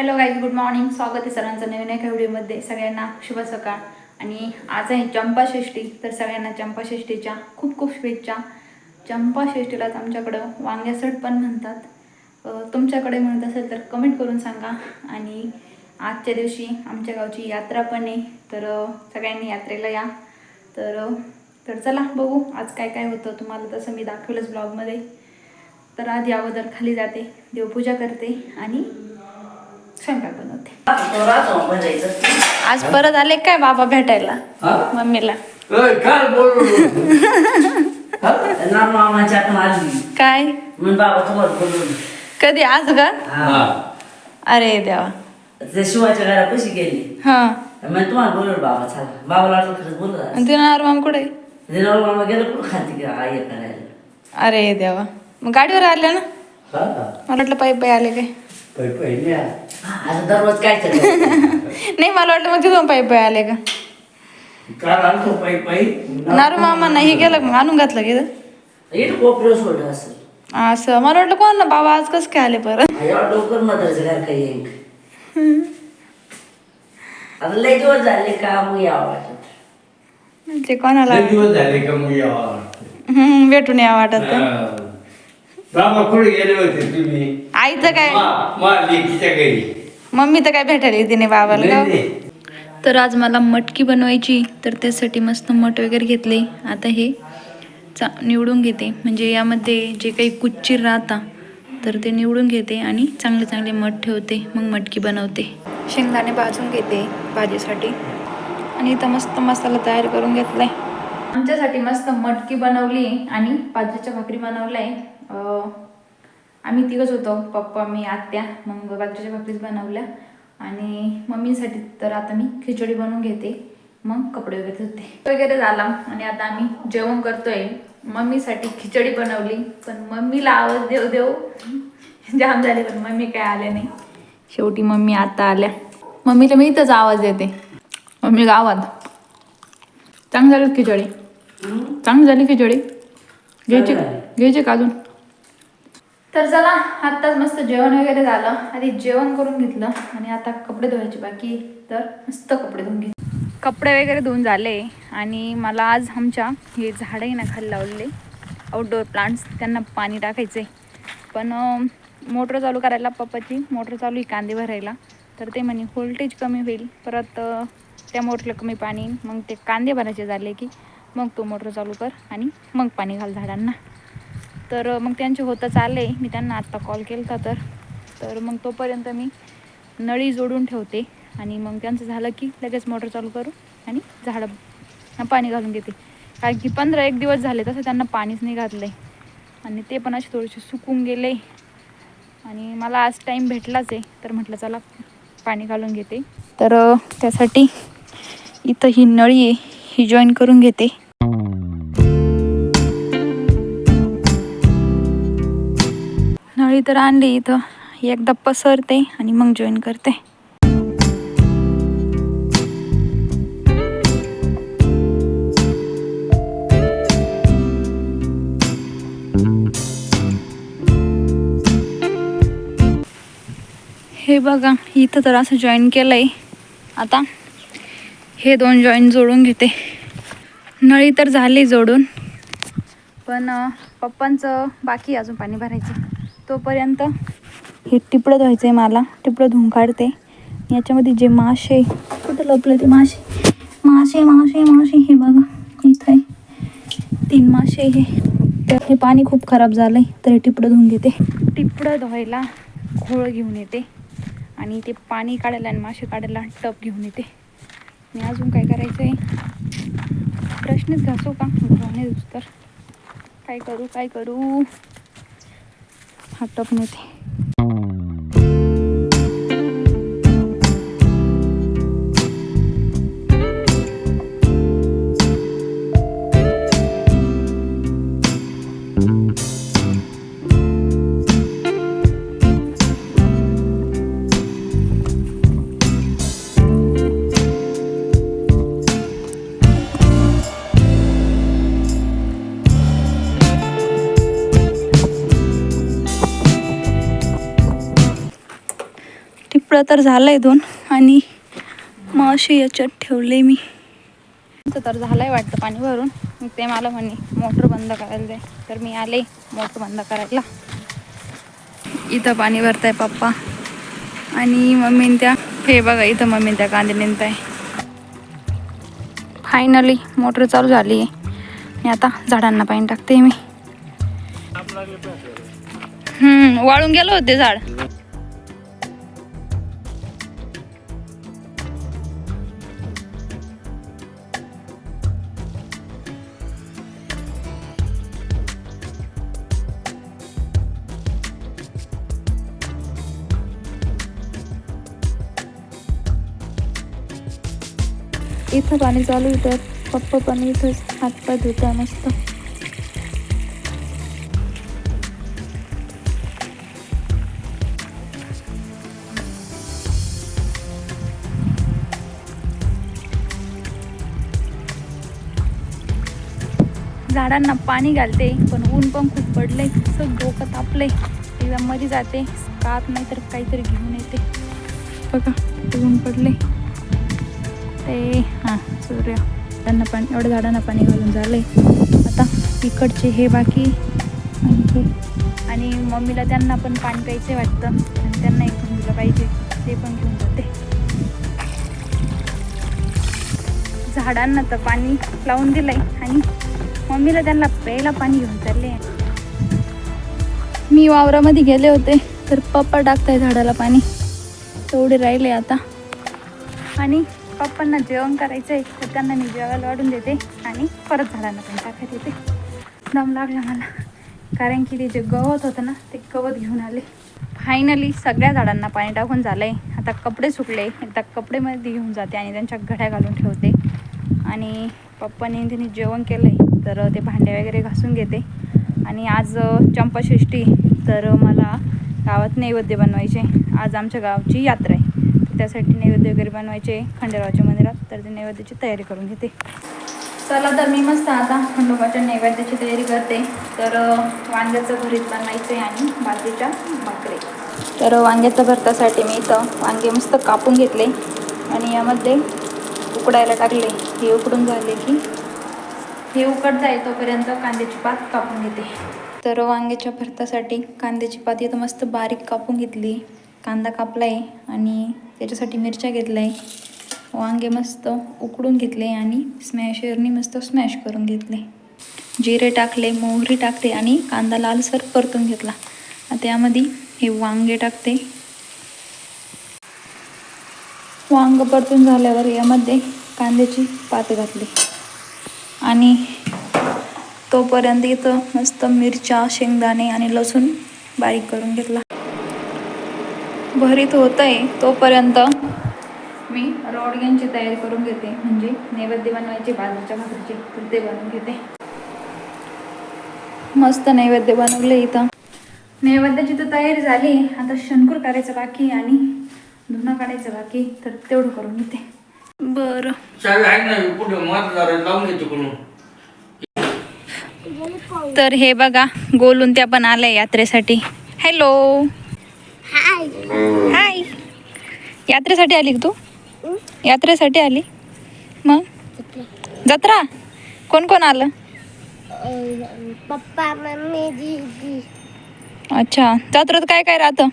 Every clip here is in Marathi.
हॅलो गाईज गुड मॉर्निंग स्वागत आहे सर्वांचं नवीन एका व्हिडिओमध्ये. सगळ्यांना शुभ सकाळ. आणि आज आहे चंपाषष्ठी. तर सगळ्यांना चंपाषष्ठीच्या खूप खूप शुभेच्छा. चंपाषष्ठीलाच आमच्याकडं वांग्यासट पण म्हणतात. तुमच्याकडे म्हणत असेल तर कमेंट करून सांगा. आणि आजच्या दिवशी आमच्या गावची यात्रा पण आहे. तर सगळ्यांनी यात्रेला या. तर तर चला बघू आज काय काय होतं. तुम्हाला तसं मी दाखवलंच ब्लॉगमध्ये तर आधी अगोदर खाली जाते. देवपूजा करते. आणि स्वयंपाक बनवते आज परत आले काय बाबा भेटायला? हा? मम्मीला. काय कधी? आज का? हा. अरे देवा. ते शिवाच्या घरा कशी गेली? हा. मग तुम्हाला बोलवलं बाबा चला. बाबाला वाटलं खरंच कुठे? दिनावर मामा गेलं कुठं खाती आई करायला? अरे देवा. मग गाडीवर आल्या ना? हा. मला वाटलं पायी पायी आले काय? पै पहिले आता दररोज काय नाही मला वाटलं मग तिथून पायी पायी आले का? काल आणतो पै पै नारू मामा नाही गेलं मग आणून घातलं की इथं? कोपऱ्यावर सोडलं असेल. असं मला वाटलं कोण ना बाबा आज कसं काय आले परत? एवढा डोकर मधाचं घर काही येईन आता लय दिवस झाले का मग यावं वाटत. ते कोणाला लय दिवस झाले का मग यावं हम्म, भेटून या वाटत. तर. हा. बाबा कुठे गेले होते तुम्ही. आईचं काय? घरी. मम्मी तर काय भेटायला येते नाही बाबाला. तर आज मला मटकी बनवायची तर त्यासाठी मस्त मट वगैरे घेतले. आता हे चा निवडून घेते. म्हणजे यामध्ये जे काही कुच्चीर राहता तर ते निवडून घेते आणि चांगले चांगले मठ ठेवते. मग मटकी बनवते. शेंगदाणे भाजून घेते भाजीसाठी. आणि इथं मस्त मसाला तयार करून घेतलाय. आमच्यासाठी मस्त मटकी बनवली आणि बाजरीच्या भाकरी बनवल्या आहे. आम्ही तिघच होतो पप्पा मी आत्या मग बाजरीच्या भाकरीच बनवल्या. आणि मम्मीसाठी तर आता मी खिचडी बनवून घेते मग कपडे वगैरे धुते. वगैरे झाला. आणि आता आम्ही जेवण करतोय. मम्मीसाठी खिचडी बनवली पण मम्मीला आवाज देव देव जाम झाले पण मम्मी काय आले नाही. शेवटी मम्मी आता आल्या. मम्मीला मी इथंच आवाज देते. मम्मी गावात. चांगली झाली खिचडी. चांगली झाली खिचडी. घ्यायची घ्यायची का अजून? तर चला आत्ताच मस्त जेवण वगैरे झालं. आधी जेवण करून घेतलं आणि आता कपडे धुवायचे. बाकी तर मस्त कपडे धुवून घेतले. कपडे वगैरे धुवून झाले आणि मला आज आमच्या हे झाडंही ना खाली लावलेले. आउटडोअर प्लांट्स त्यांना पाणी टाकायचं आहे पण मोटर चालू करायला पप्पाची. मोटर चालू आहे कांदे भरायला. तर ते म्हणे व्होल्टेज कमी होईल. परत त्या मोटरला कमी पाणी मग ते कांदे भरायचे झाले की मग तो मोटर चालू कर आणि मग पाणी घाल झाडांना. तर मग त्यांचे होतं चालले मी त्यांना आत्ता कॉल केला तर. तर मग तोपर्यंत मी नळी जोडून ठेवते आणि मग त्यांचं झालं की लगेच मोटर चालू करू आणि झाडं पाणी घालून घेते कारण की पंधरा एक दिवस झाले तसं त्यांना पाणीच नाही घातलं आहे आणि ते पण असे थोडेसे सुकून गेले. आणि मला आज टाईम भेटलाच आहे. तर म्हटलं चला पाणी घालून घेते. तर त्यासाठी इथं ही नळी आहे. ही जॉईन करून घेते. तर आणली इथं एकदा पसरते आणि मग जॉईन करते. हे बघा इथं तर असं जॉईन केलं आहे आता हे दोन जॉईन जोडून घेते. नळी तर झाली जोडून पण पप्पांचं बाकी अजून पाणी भरायचं. तोपर्यंत हे टिपडं धुवायचं आहे मला टिपडं धुवून काढते. याच्यामध्ये जे मासे कुठं लपले ते मासे? मासे मासे मासे हे बघा इथं आहे. तीन मासे हे. तर हे पाणी खूप खराब झालं आहे तर हे टिपडं धुवून घेते. टिपडं धुवायला घोळ घेऊन येते. आणि ते पाणी काढायला आणि मासे काढायला टप घेऊन येते. आणि अजून काय करायचं आहे प्रश्नच घासू का? नाही तर काय करू काय करू? हा टप नेते पिपळं तर झालंय दोन आणि मग असे याच्यात ठेवले मी. तर तर झालंय वाटतं पाणी भरून. मग ते मला म्हणे मोटर बंद करायला दे. तर मी आले मोटर बंद करायला. इथं पाणी भरताय पप्पा. आणि मम्मीन त्या हे बघा इथं मम्मीन त्या कांदे आहे फायनली मोटर चालू झाली आहे. आणि आता झाडांना पाणी टाकते मी. हम्म वाळून गेलं होते झाड. इथं पाणी चालू होतं पप्पा पण इथंच हातपाय धुत्या मस्त. झाडांना पाणी घालते पण ऊन पण खूप पडलंय सग डोकं तापलंय. एकदा मध्ये जाते कात नाही तर काहीतरी घेऊन येते. बघा ऊन पडले ते हां सूर्य. त्यांना पाणी एवढं झाडांना पाणी घालून झालंय. आता इकडचे हे बाकी आणि आणि मम्मीला त्यांना पण पाणी प्यायचे वाटतं. आणि त्यांना एक दिलं पाहिजे ते पण घेऊन जाते. झाडांना तर पाणी लावून दिलंय. आणि मम्मीला त्यांना प्यायला पाणी घेऊन चालले. मी वावरामध्ये गेले होते तर पप्पा टाकताय झाडाला पाणी. तेवढे राहिले आता. आणि पप्पांना जेवण करायचं आहे तर त्यांना मी जेवायला वाढून देते आणि परत झाडांना पण टाकत येते. दम लागला मला. कारण की ते जे गवत होतं ना ते गवत घेऊन आले. फायनली सगळ्या झाडांना पाणी टाकून झालं आहे आता कपडे सुकले. एकदा कपडेमध्ये घेऊन जाते आणि त्यांच्या घड्या घालून ठेवते. आणि पप्पांनी तिने जेवण केलं आहे तर ते भांडे वगैरे घासून घेते. आणि आज चंपाषष्ठी तर मला गावात नैवेद्य बनवायचे. आज आमच्या गावची यात्रा आहे. त्यासाठी नैवेद्य वगैरे बनवायचे खंडेरावच्या मंदिरात तर ते नैवेद्याची तयारी करून घेते. चला तर मी मस्त आता खंडोबाच्या नैवेद्याची तयारी करते. तर वांग्याचं भरीत बनवायचं आहे आणि बाजरीच्या भाकरी. तर वांग्याच्या भरतासाठी मी इथं वांगे मस्त कापून घेतले आणि यामध्ये उकडायला टाकले. हे उकडून झाले की हे उकडता आहे तोपर्यंत कांद्याची पात कापून घेते. तर वांग्याच्या भरतासाठी कांद्याची पात इथं मस्त बारीक कापून घेतली. कांदा कापला आहे आणि त्याच्यासाठी मिरच्या घेतल्या आहे वांगे मस्त उकडून घेतले आणि स्मॅशरनी मस्त स्मॅश करून घेतले जिरे टाकले मोहरी टाकते आणि कांदा लालसर परतून घेतला. त्यामध्ये हे वांगे टाकते. वांग परतून झाल्यावर यामध्ये कांद्याची पात घातली. आणि तोपर्यंत इथं मस्त मिरच्या शेंगदाणे आणि लसूण बारीक करून घेतला. भरीत होत आहे तोपर्यंत मी रोडग्यांची तयारी करून घेते. म्हणजे नैवेद्य बनवायचे बाजूच्या भाकरीचे तर ते बनवून घेते. मस्त नैवेद्य बनवले इथं. नैवेद्याची तर तयारी झाली. आता शंकूर करायचं बाकी आणि धुणं काढायचं बाकी. तर तेवढं करून घेते. बरं. तर हे बघा गोलून त्या पण आल्या यात्रेसाठी. हॅलो हाय यात्रेसाठी आली का तू? यात्रेसाठी आली? मग? जत्रा? कोण कोण आलं? पप्पा मम्मी दीदी. अच्छा. जत्रेत काय काय राहतं?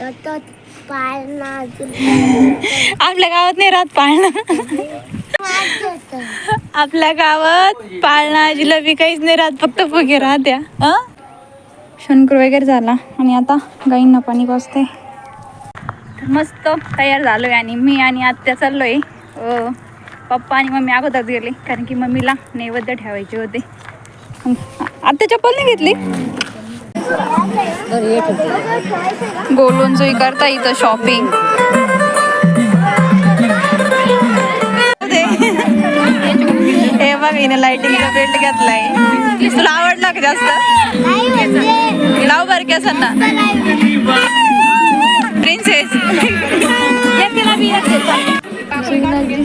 आपल्या गावात नाही राहत पाळणं. आपल्या गावात पाळणा जिलेबी काहीच नाही राहत. फक्त फुगे राहत्या? शंकर वगैरे झाला आणि आता गाईंना पाणी पाजते तर मस्त तयार झालोय आणि मी आणि आत्या चाललोय. अं, पप्पा आणि मम्मी अगोदर गेले कारण की मम्मीला नैवेद्य ठेवायचे होते. आत्या चप्पल नाही घेतली? गोलून जुई करता इथं शॉपिंग हिने लाइटिंगचा बेल्ट घेतलाय. तुला आवडला का जास्त? लाव बर की प्रिन्सेस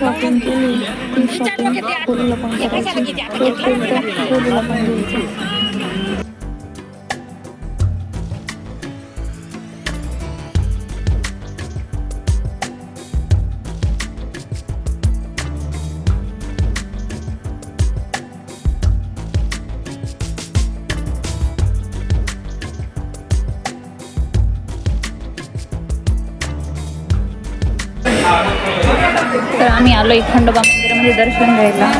शॉपिंग केली ती शॉपिंग कोरीला पण करायची तोपर्यंत कोरीला पण घ्यायचं तर आम्ही आलो खंडोबा मंदिरामध्ये दर्शन घ्यायला.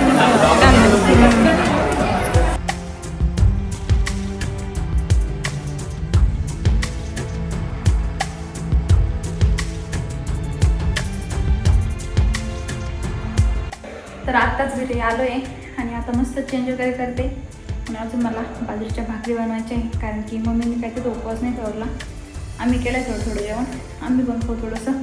तर आत्ताच घरी आलो आहे आणि आता मस्त चेंज वगैरे करते. आणि अजून मला बाजरीच्या भाकरी बनवायची आहे कारण की मम्मीने काय ते उपवास नाही ठेवला. आम्ही केलं थोडं थोडं जेवण. आम्ही बनतो थोडंसं.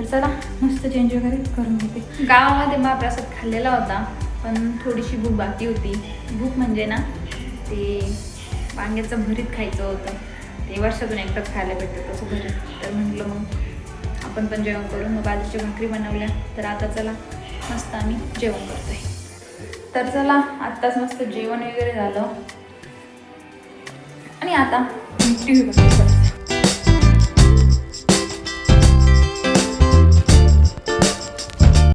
तर चला मस्त चेंज वगैरे करून घेते. गावामध्ये महाप्रसाद खाल्लेला होता पण थोडीशी भूक बाकी होती. भूक म्हणजे ना ते वांग्याचं भरीत खायचं होतं. ते वर्षातून एकदाच खायला भेटतं तसं भरीत. तर म्हटलं मग आपण पण जेवण करू. मग बाजूच्या भाकरी बनवल्या. तर आता चला मस्त आम्ही जेवण करतो आहे तर चला आत्ताच मस्त जेवण वगैरे झालं. आणि आता टी व्ही